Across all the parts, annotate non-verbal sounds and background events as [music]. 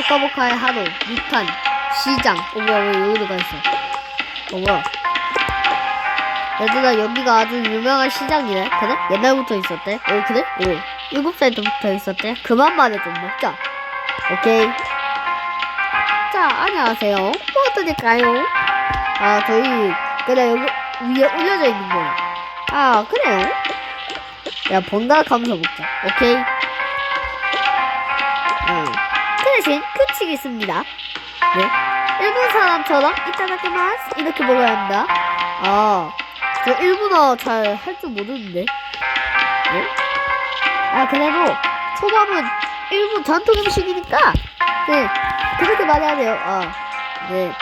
포카포카의 하루, 미탄, 시장. 어, 뭐야, 왜 여기로 가 있어? 어, 뭐야. 얘들아, 여기가 아주 유명한 시장이네. 그래? 옛날부터 있었대. 어, 그래? 어. 일곱 살 때부터 있었대. 그만 말해 좀 먹자. 오케이. 자, 안녕하세요. 뭐 드릴까요? 아, 저희, 그래, 여기 위에 올려져 있는 거예요. 아, 그래요? 야, 번갈아 가면서 먹자. 오케이. 어. 그 대신 있습니다. 네. 일본 사람처럼 이따다키마스 이렇게 먹어야 한다. 아, 저 일본어 잘 할 줄 모르는데. 네? 아, 그래도 초밥은 일본 전통 음식이니까 네 그렇게 말해야 돼요. 아, 네.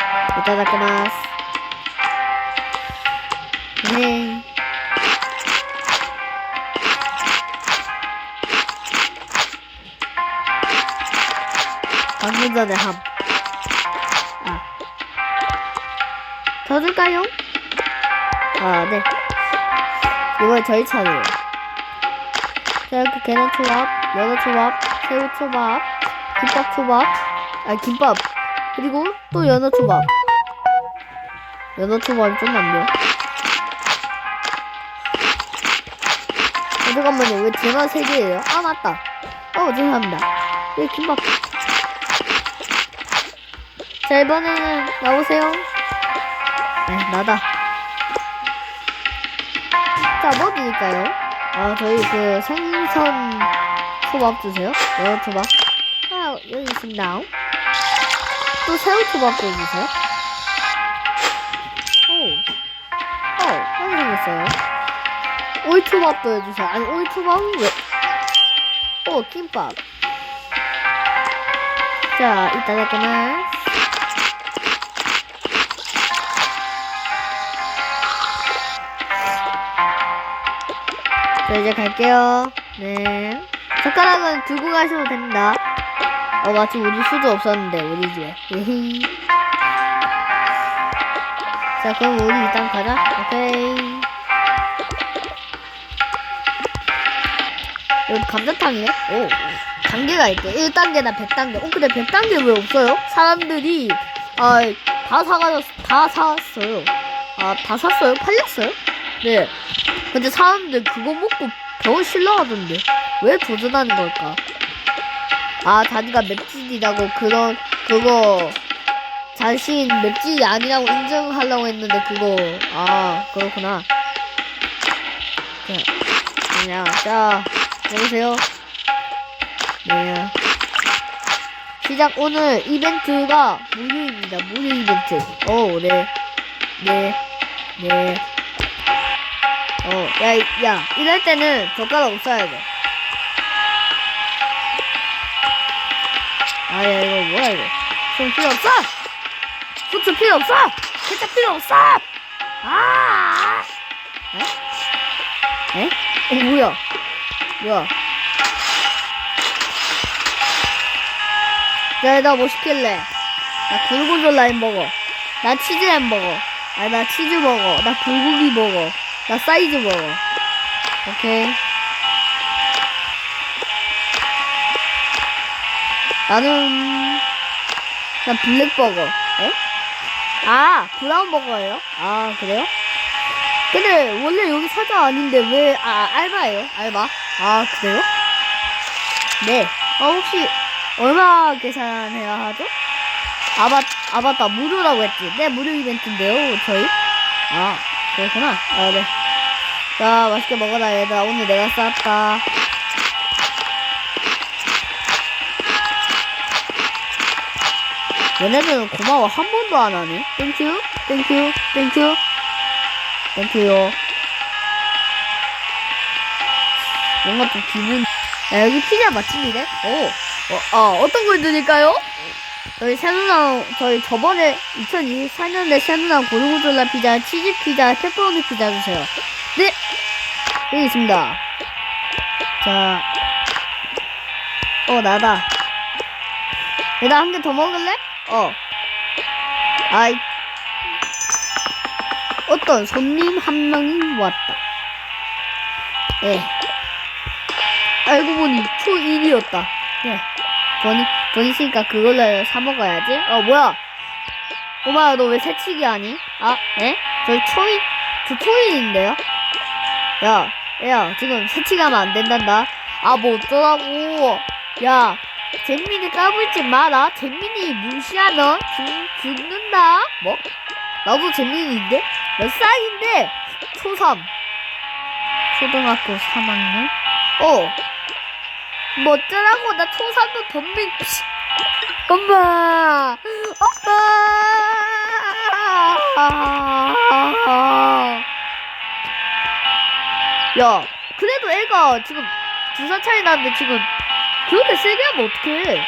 이따다키마스. 네. 방금 전에 함. 아. 더 줄까요? 아, 네. 이번엔 저희 차례예요. 자, 이렇게 계란 초밥, 연어 초밥, 새우 초밥, 김밥 초밥, 아, 김밥. 그리고 또 연어 초밥. 연어 초밥이 좀 많네요. 아, 잠깐만요. 왜 제만 세 개예요? 아, 맞다. 어, 죄송합니다. 여기 김밥. 자, 이번에는 나오세요. 네, 나다. 자, 뭐 드릴까요? 아, 저희 그 생선 초밥 주세요. 여러 초밥. 아, 여기 있습니다. 또 새우 초밥도 주세요. 오. 어, 여기 생겼어요. 오이 초밥도 해주세요. 아니, 오이 초밥은 왜? 오, 김밥. 자, 이따가까만. 자, 이제 갈게요. 네. 젓가락은 들고 가셔도 됩니다. 어, 마침 우리 수도 없었는데, 우리 집에. 자, 그럼 우리 일단 가자. 오케이. 여기 감자탕이네? 오. 단계가 있대. 1단계나 100단계. 어, 근데 100단계 왜 없어요? 사람들이, 아, 다 사가졌, 다 샀어요. 아, 다 샀어요? 팔렸어요? 네. 근데 사람들 그거 먹고 병원 실러하던데. 왜 도전하는 걸까? 아, 자기가 맵찔이라고 그런, 그거, 자신 맵찔이 아니라고 인정하려고 했는데 그거, 아, 그렇구나. 자, 그냥, 자, 여보세요? 네. 시작, 오늘 이벤트가 무료입니다. 무료 이벤트. 오, 네. 네. 네. 어, 야, 이- 야, 이럴 때는 젓가락 없어야 돼. 아, 야, 이거 뭐야, 이거. 손 필요 없어! 후추 필요 없어! 케찹 필요 없어! 아! 에? 에? 어, 뭐야? 뭐야? 야, 나 뭐 시킬래? 나 굴고졸라 햄버거. 나 치즈 햄버거. 아, 나 치즈 버거. 나 불고기 버거. 나 사이즈 버거. 오케이. 나는 나 블랙 버거. 에? 아 브라운 버거예요? 아 그래요? 근데 원래 여기 사장 아닌데 왜 아 알바예요? 알바? 아 그래요? 네. 어 혹시 얼마 계산해야 하죠? 아, 맞, 아, 맞다. 무료라고 했지. 네, 무료 이벤트인데요, 저희. 아, 그렇구나. 아, 네. 자, 맛있게 먹어라, 얘들아. 오늘 내가 쌌다. 얘네들은 고마워. 한 번도 안 하네. 땡큐, 땡큐, 땡큐. 땡큐요. 뭔가 좀 기분. 야, 여기 피자 맛집이네? 오. 어, 어, 어떤 걸 드릴까요? 저희 새누랑, 저희 저번에 2024년에 새누랑 고르고졸라 피자, 치즈 피자, 페퍼로니 피자 주세요. 네! 여기 있습니다. 자. 어, 나다. 얘들아, 한개 더 먹을래? 어. 아이. 어떤 손님 한 명이 왔다. 예. 알고 보니 초1이었다. 예. 보니, 돈 있으니까 그걸로 사 먹어야지. 어, 뭐야? 꼬마야, 너 왜 새치기 하니? 아, 에? 저 초인, 저 초인인데요? 야, 야, 지금 새치기 하면 안 된단다. 아, 뭐 어쩌라고. 야, 잼민이 까불지 마라. 잼민이 무시하면 죽, 죽는다. 뭐? 나도 잼민이인데? 몇 살인데? 초3. 초등학교 3학년? 어. 뭐 어쩌라고. 나 초3도 덤빈, 엄마! 엄마! 야, 그래도 애가 지금 두 살 차이 나는데 지금 그렇게 세게 하면 어떡해?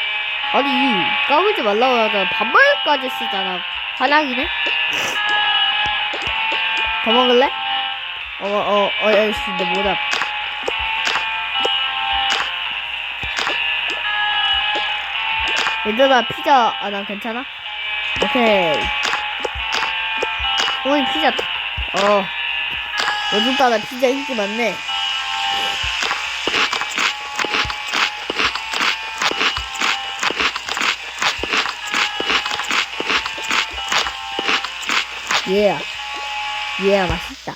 아니, 까불지 말라고 하잖아. 반말까지 쓰잖아. 화장이네? 더 먹을래? 어, 어, 어, 알겠어. 근데 뭐다. 얘들아, 피자, 아, 난 괜찮아? 오케이. 오늘 피자, 어. 요즘 따라 피자 인기 많네. 예. 예, 맛있다.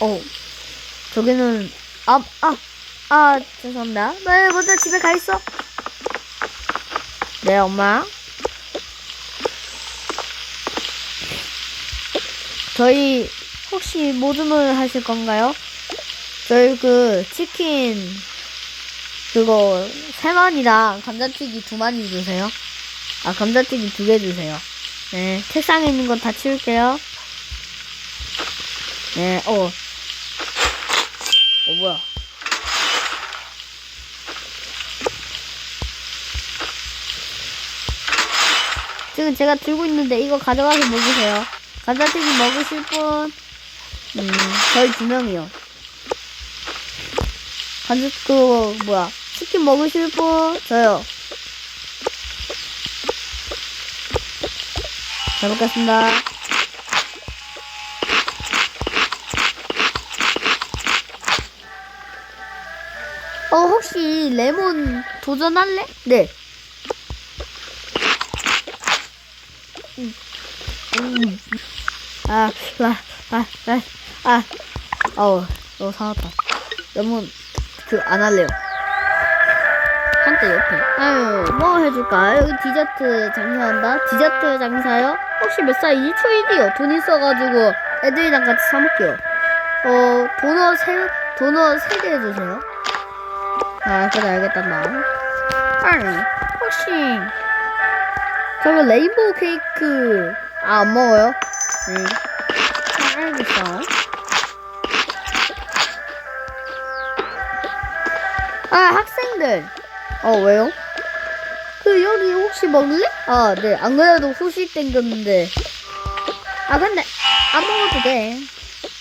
어, 저기는, 아, 아, 아, 죄송합니다. 네, 먼저 집에 가 있어. 네, 엄마. 저희 혹시 뭐 주문을 하실 건가요? 저희 그 치킨 그거 세 마리랑 감자튀기 두 마리 주세요. 아 감자튀기 두 개 주세요. 네 책상에 있는 건 다 치울게요. 네 어. 어 뭐야? 지금 제가 들고 있는데 이거 가져가서 먹으세요. 감자튀김 먹으실 분, 음, 저희 두 명이요. 감자, 그, 뭐야, 치킨 먹으실 분, 저요. 잘 먹겠습니다. 어, 혹시 레몬 도전할래? 네. 음. 아, 아, 아, 아, 아, 어우, 너 사왔다. 레몬, 그, 안 할래요. 한때 옆에. 아유, 뭐 해줄까? 여기 디저트 장사한다? 디저트 장사요? 혹시 몇 살이지? 초이디요. 돈 있어가지고 애들이랑 같이 사먹게요. 어, 도넛 세, 도넛 세 개 해주세요. 아, 그래, 알겠다, 나. 아니, 혹시, 저거 레인보우 케이크, 아, 안 먹어요? 네. 아, 알겠어. 아, 학생들. 어, 왜요? 그, 여기 혹시 먹을래? 아, 네. 안 그래도 후식 땡겼는데. 아, 근데, 안 먹어도 돼.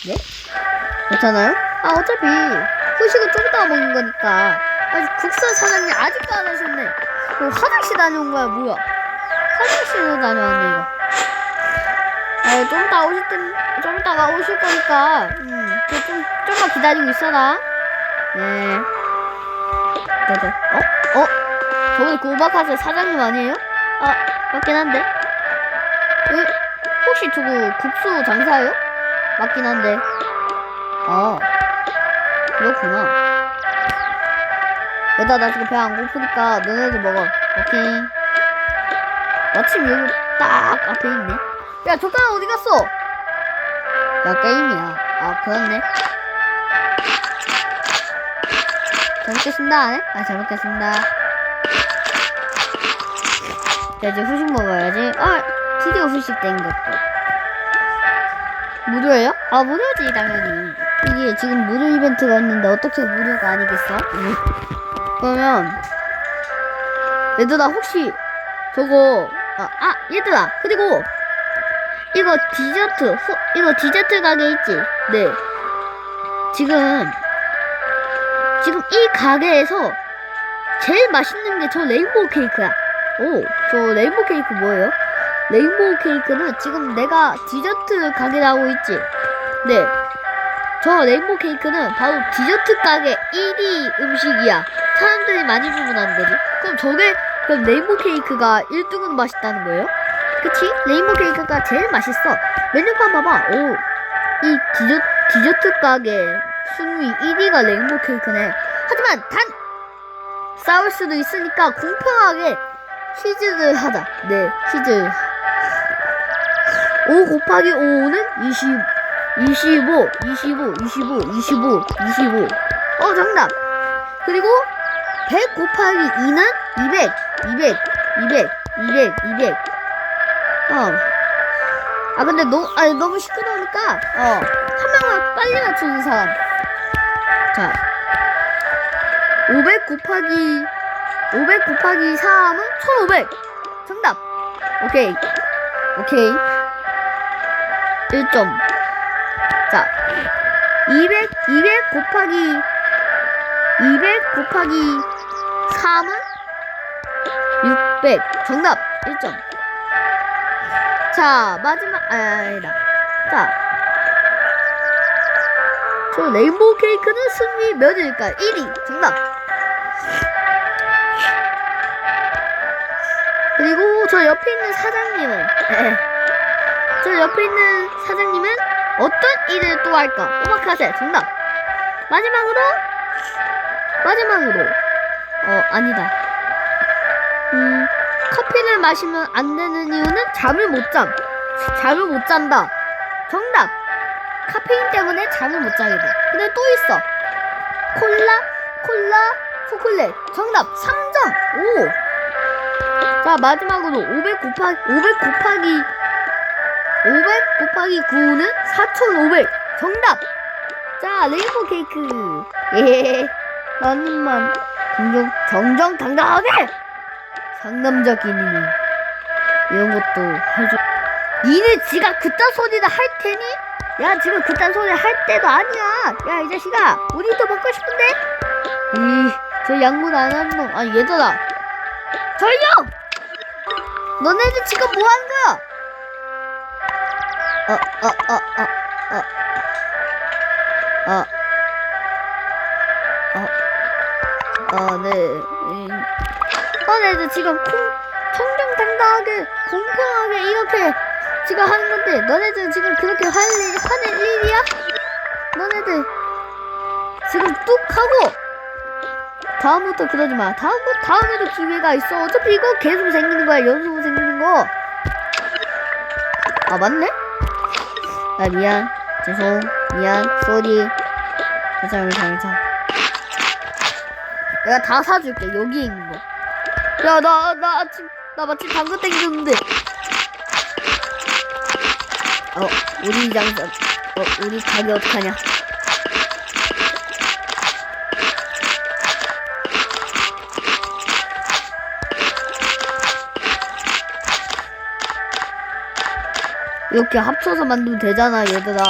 네? 괜찮아요? 아, 어차피, 후식은 좀 이따가 먹는 거니까. 아직 국수 사장님 아직도 안 오셨네. 뭐 화장실 다녀온 거야, 뭐야? 화장실로 다녀왔네, 이거. 아, 좀 이따 오실 땐, 좀 이따가 오실 거니까, 음, 그 좀, 좀만 기다리고 있어라. 네. 네네. 어? 어? 저번에 그 오마카세 사장님 아니에요? 아, 맞긴 한데. 응? 혹시 저거 국수 장사예요? 맞긴 한데. 아, 그렇구나. 얘들아, 나 지금 배 안 고프니까 너네들 먹어. 오케이. 마침 여기 딱 앞에 있네. 야, 젓가락 어디 갔어? 야, 게임이야. 아, 그렇네. 잘 먹겠습니다. 네? 아, 잘 먹겠습니다. 자, 이제 후식 먹어야지. 아, 드디어 후식 땡겼고. 무료예요? 아, 무료지, 당연히. 이게 지금 무료 이벤트가 있는데 어떻게 무료가 아니겠어? 응. 그러면, 얘들아, 혹시 저거, 아, 아, 얘들아, 그리고, 이거 디저트, 후, 이거 디저트 가게 있지? 네. 지금, 지금 이 가게에서 제일 맛있는 게 저 레인보우 케이크야. 오, 저 레인보우 케이크 뭐예요? 레인보우 케이크는 지금 내가 디저트 가게라고 있지. 네. 저 레인보우 케이크는 바로 디저트 가게 1위 음식이야. 사람들이 많이 주문하는 거지. 그럼 저게 그럼 레인보우 케이크가 1등은 맛있다는 거예요? 그치? 레인보우 케이크가 제일 맛있어. 메뉴판 봐봐. 오, 이 디저, 디저트 가게 순위 1위가 레인보우 케이크네. 하지만 단 싸울 수도 있으니까 공평하게 퀴즈를 하자. 네, 퀴즈. 5 곱하기 5는 20, 25, 25, 25, 25, 25. 어, 정답. 그리고 100 곱하기 2는 200, 200, 200, 200, 200. 어. 아, 근데 너무, 아니, 너무 시끄러우니까, 어. 한 명만 빨리 맞추는 사람. 자. 500 곱하기, 500 곱하기 3은 1500. 정답. 오케이. 오케이. 1점. 자. 200, 200 곱하기 200 곱하기 3은 600. 정답. 1점. 자, 마지막, 아, 아니다. 자. 저 레인보우 케이크는 순위 몇 일까? 1위. 정답. 그리고 저 옆에 있는 사장님은, 에, [laughs] 저 옆에 있는 사장님은 어떤 일을 또 할까? 오마카세. 정답. 마지막으로, 마지막으로 어 아니다 음 커피를 마시면 안 되는 이유는 잠을 못 잠 잠을 못 잔다. 정답. 카페인 때문에 잠을 못 자게 돼. 근데 또 있어. 콜라 콜라 초콜릿. 정답. 3점. 오 자 마지막으로 500 곱하기 500 곱하기 500 곱하기 9는 4500 정답. 자 레인보우 케이크. 예. 나는만 정정, 정정당당하게 상남자끼리는 이런 것도 해줘. 니네 지가 그딴 소리를 할 테니? 야 지금 그딴 소리 할 때도 아니야. 야 이 자식아, 우리도 먹고 싶은데? 이저 양문 안 하는 놈. 아니 얘들아, 전령! 너네들 지금 뭐 하는 거야? 어, 어, 어, 어, 어, 어. 아, 네. 음. 아, 네, 네, 지금 콩, 청정당당하게, 공평하게 이렇게 지금 하는 건데, 너네들 지금 그렇게 할 일, 하는 일이야? 너네들 지금 뚝 하고, 다음부터 그러지 마. 다음부터, 다음에도 기회가 있어. 어차피 이거 계속 생기는 거야. 연속 생기는 거. 아, 맞네? 아, 미안. 죄송. 미안. 쏘리. 괜찮아, 괜찮아, 괜찮아. 내가 다 사줄게 여기 있는 거. 야 나 나 아침 나 마침 당근 땡겼는데. 어 우리 장사 어 우리 가게 어떡하냐? 이렇게 합쳐서 만들면 되잖아 얘들아.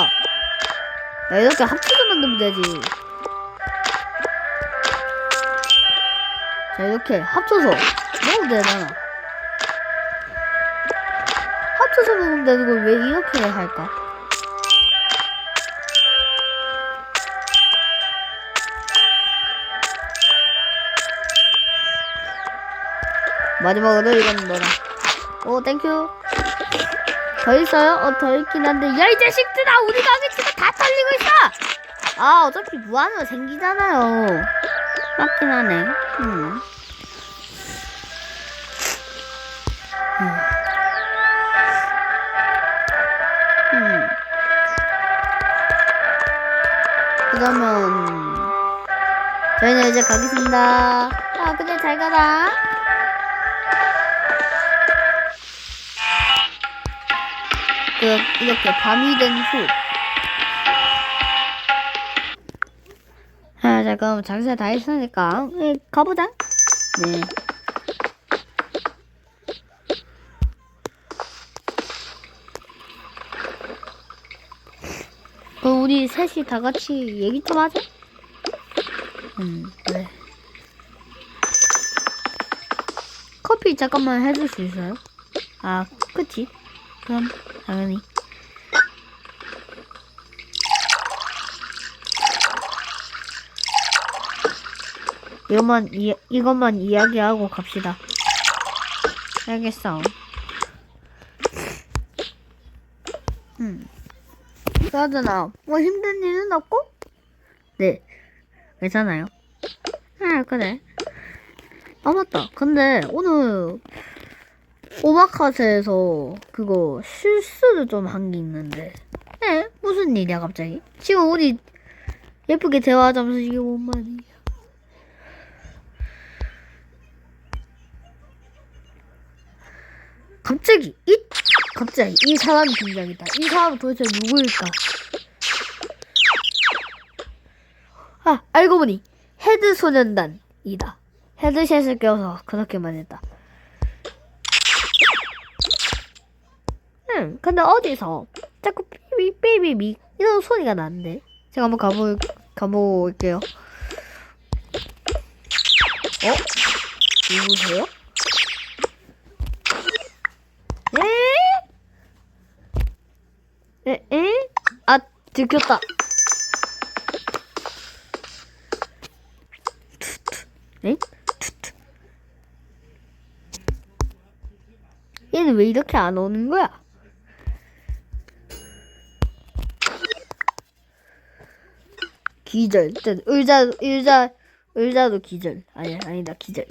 야, 이렇게 합쳐서 만들면 되지. 자 이렇게 합쳐서 먹으면 되잖아. 합쳐서 먹으면 되는 걸 왜 이렇게 할까? 마지막으로 이건 뭐라? 오 땡큐. 더 있어요? 어 더 있긴 한데. 야 이 자식들아 우리 가게 지금 다 털리고 있어! 아 어차피 무한으로 생기잖아요. 맞긴 하네 음. 음. 그러면 저희는 이제 가겠습니다. 아 그래 잘 가라. 그 이렇게 밤이 된 후. 아, 자 그럼 장사 다 했으니까 예, 가보자. 네. 그럼 우리 셋이 다 같이 얘기 좀 하자. 음, 그래. 커피 잠깐만 해줄 수 있어요? 아, 그치? 그럼 당연히. 이것만 이 이것만 이야기하고 갑시다. 알겠어. 음. 그러잖아. 뭐 힘든 일은 없고? 네. 괜찮아요. 아 그래. 아 맞다. 근데 오늘 오마카세에서 그거 실수를 좀 한 게 있는데. 에? 무슨 일이야 갑자기? 지금 우리 예쁘게 대화하자면서 이게 뭔 말이야? 갑자기 이 갑자기 이 사람이 등장했다. 이 사람은 도대체 누구일까? 아 알고 보니 헤드 소년단이다. 헤드셋을 껴서 그렇게만 했다. 응, 근데 어디서 자꾸 삐비 삐비비 이런 소리가 나는데 제가 한번 가볼 가볼게요. 어? 누구세요? 에? 에? 에? 아 들켰다. 에? 얘는 왜 이렇게 안 오는 거야? 기절. 일단 의자 의자 의자도 기절. 아니 아니다 기절.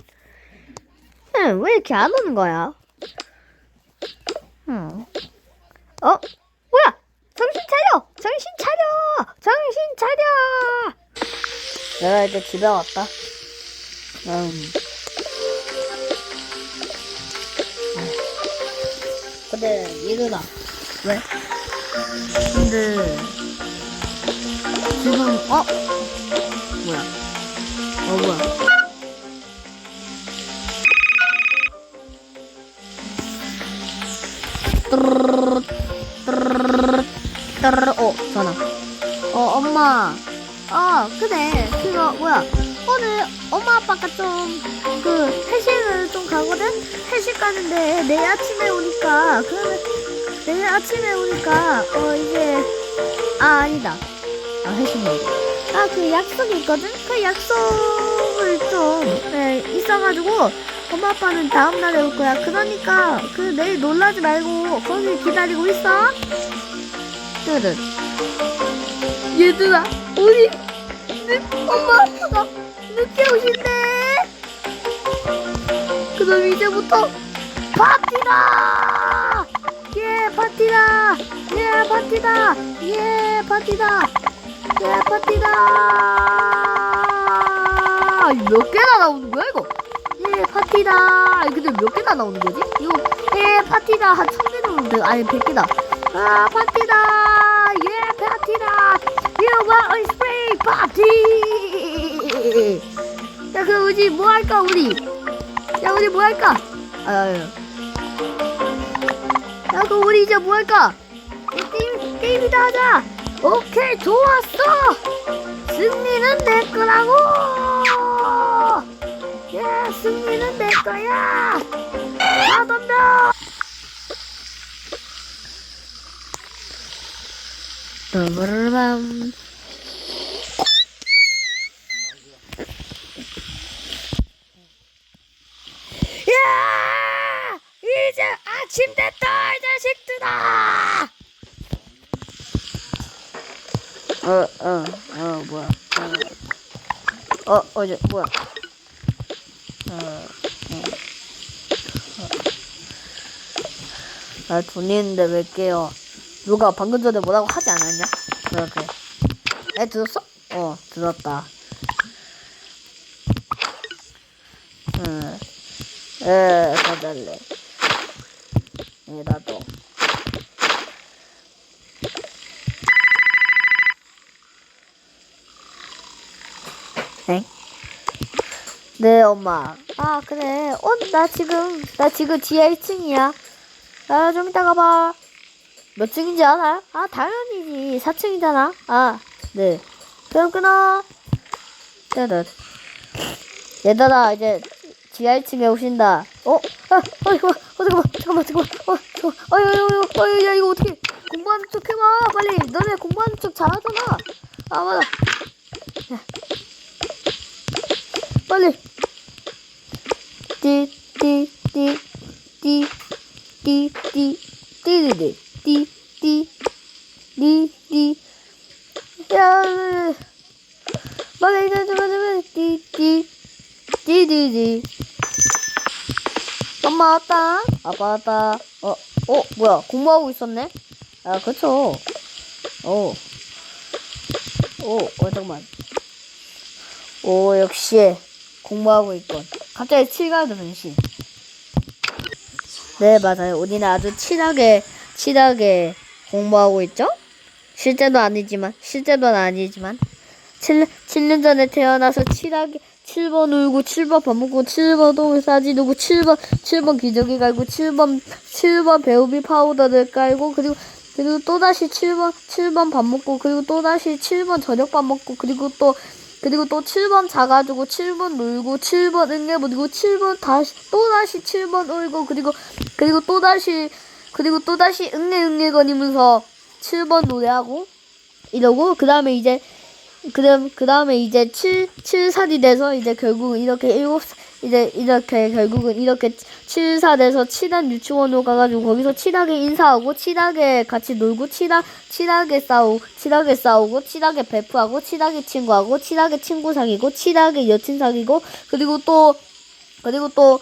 응, 왜 이렇게 안 오는 거야? 응. 어? 정신 차려! 정신 차려! 내가 이제 집에 왔다. 음. 근데 얘들아 왜? 근데 지금 어? 뭐야? 어 뭐야? 뚜루루루, 뚜루루루, 뚜루루. 어 전화. 어 엄마. 어 그래 그거 뭐야? 오늘 엄마 아빠가 좀 그 회식을 좀 가거든. 회식 가는데 내일 아침에 오니까 그러면 내일 아침에 오니까 어 이제 아 아니다. 아 회식 말고. 아그 약속이 있거든. 그 약속을 좀 네, 있어가지고 엄마 아빠는 다음 날에 올 거야. 그러니까 그 내일 놀라지 말고 거기 기다리고 있어. 뜨뜻. 얘들아, 우리 늦, 엄마 아빠가 늦게 오신대. 그럼 이제부터 파티다. 예, 파티다. 예, 파티다. 예, 파티다. 예, 파티다. 몇 개나 나오는 거야 이거? 예, 파티다. 근데 몇 개나 나오는 거지? 이거, 예, 파티다. 한 천개 나오는데, 아니, 백 개다. 아, 파티다. 예, a spray 파티. 야, 그럼 우리 뭐 할까, 우리? 야, 우리 뭐 할까? 아, 야, 그럼 우리 이제 뭐 할까? 야, 게임, 게임이다 하자. 오케이, 좋았어. 승리는 내 거라고. 야, 승리는 내 거야. 다 덤벼. 더블밤. 야! 이제 아 침 됐다, 이 자식들아! 어, 어, 어, 뭐야. 어, 어 어제, 뭐야. 어, 어. 아, 돈 있는데 왜 깨요? 누가 방금 전에 뭐라고 하지 않았냐? 그렇게. 에, 들었어? 어, 들었다. 응. 에, 사달래. 엥? 네, 엄마. 아, 그래. 어, 나 지금, 나 지금 지하 1층이야. 아, 좀 이따 가 봐. 몇 층인지 알아요? 아, 당연히지. 4층이잖아. 아, 네. 그럼 끊어. 따뜻. 얘들아, 이제 지하 1층에 오신다. 어? 아, [laughs] 어이구, 어, 잠깐만, 잠깐만, 잠깐만. 어, 잠깐만. 어이, 어이, 어이, 야, 이거 어떻게. 공부하는 척 해봐. 빨리. 너네 공부하는 척 잘하잖아. 아, 맞아. 야. 빨리. 띠, 띠, 띠, 띠, 띠, 띠, 띠리리, 띠, 띠, 띠, 띠. 야, 빨리 이거 좀 하자면 띠, 띠, 띠리리. 엄마 왔다. 아빠 왔다. 어, 어, 뭐야? 공부하고 있었네? 아, 그쵸. 어. 오, 어, 잠깐만. 오, 역시 공부하고 있건. 갑자기 칠가드 변신. 네, 맞아요. 우리는 아주 친하게, 친하게 공부하고 있죠? 실제도 아니지만, 실제도 아니지만. 7, 7년 전에 태어나서 친하게, 7번 울고, 7번 밥 먹고, 7번 똥을 싸지르고, 7번, 7번 기저귀 갈고, 7번, 7번 배우비 파우더를 깔고, 그리고 그리고 또다시 7번, 7번 밥 먹고, 그리고 또다시 7번 저녁 밥 먹고, 그리고 또, 그리고 또 7번 자가지고, 7번 놀고, 7번 응애 부리고, 7번 다시, 또다시 7번 울고, 그리고, 그리고 또다시, 그리고 또다시 응애 응애 거리면서 7번 노래하고, 이러고, 그 다음에 이제, 그 다음, 그 다음에 이제 7, 7살이 돼서 이제 결국은 이렇게 7, 이제 이렇게 결국은 이렇게 7사 돼서 친한 유치원으로 가가지고 거기서 친하게 인사하고 친하게 같이 놀고 친하, 친하게 싸우고 친하게 싸우고 친하게 베프하고 친하게 친구하고 친하게 친구 사귀고 친하게 여친 사귀고 그리고 또 그리고 또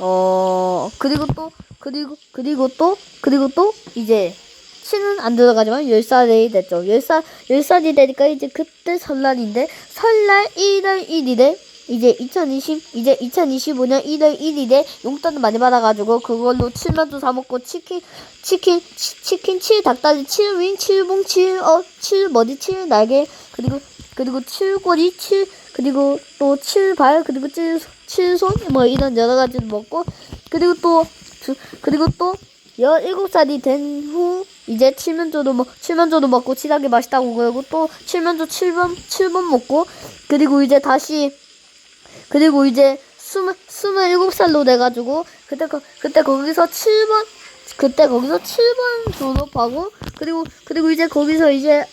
어, 그리고 또, 그리고, 그리고 또, 그리고 또, 이제, 치는 안 들어가지만 10살이 됐죠. 10살, 10살이 되니까 이제 그때 설날인데, 설날 1월 1일에, 이제 2020, 이제 2025년 1월 1일에 용돈을 많이 받아가지고, 그걸로 칠면조 사먹고, 치킨, 치킨, 치, 치킨 7 닭다리 7윙 7봉 7, 어, 7 머리 7 날개, 그리고, 그리고 7꼬리 7, 그리고 또 7발, 그리고 7, 7손, 뭐 이런 여러 가지를 먹고, 그리고 또, 주- 그리고 또, 17살이 된 후, 이제 칠면조도 먹, 칠면조도 먹고, 치닭이 맛있다고 그러고, 또, 칠면조 7번, 7번 먹고, 그리고 이제 다시, 그리고 이제, 스물, 스물일곱 살로 돼가지고, 그때, 거, 그때 거기서 7번, 그때 거기서 7번 졸업하고, 그리고, 그리고 이제 거기서 이제,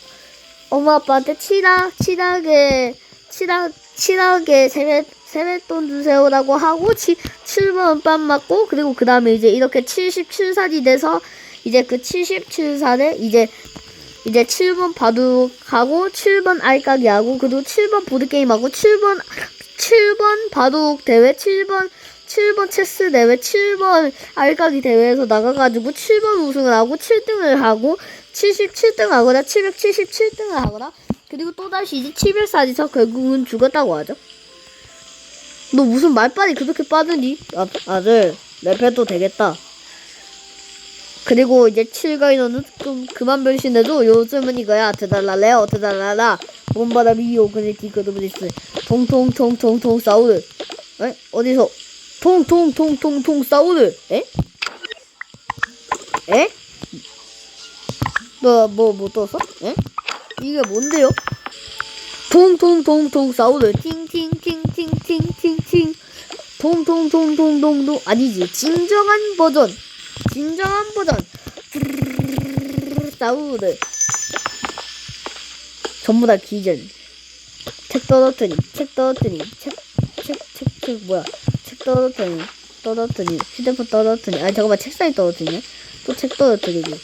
엄마 아빠한테 치락, 치락에, 치락, 치락에 세뱃, 세뱃돈 주세요라고 하고, 치, 7번 빰 맞고, 그리고 그 다음에 이제 이렇게 77살이 돼서, 이제 그 77살에 이제, 이제 7번 바둑하고, 7번 알까기 하고, 그리고 7번 보드게임하고, 7번, 7번 바둑 대회, 7번, 7번 체스 대회, 7번 알까기 대회에서 나가가지고 7번 우승을 하고 7등을 하고 77등 하거나 777등을 하거나 그리고 또다시 이제 700살이서 결국은 죽었다고 하죠. 너 무슨 말빨이 그렇게 빠르니? 아, 아들 랩해도 되겠다. 그리고 이제 7가이 너는 좀 그만 변신해도 요즘은 이거야. 드달라레오 드달라라 봄바람이요 그네 디거드브리스 통통통통통 사우르 에? 어디서 통통통통통 사우르 에? 에? 너뭐못 떴어? 에? 이게 뭔데요? 통통통통 사우르 팅팅팅팅팅팅팅 통통통통통통 아니지 진정한 버전 진정한 버전. 사우르 전부 다 기절. 책 떨어뜨니 책 떨어뜨니 책책책책 뭐야. 책 떨어뜨니 떨어뜨니 휴대폰 떨어뜨니 아 잠깐만 책상에 떨어뜨니 또책 떨어뜨리기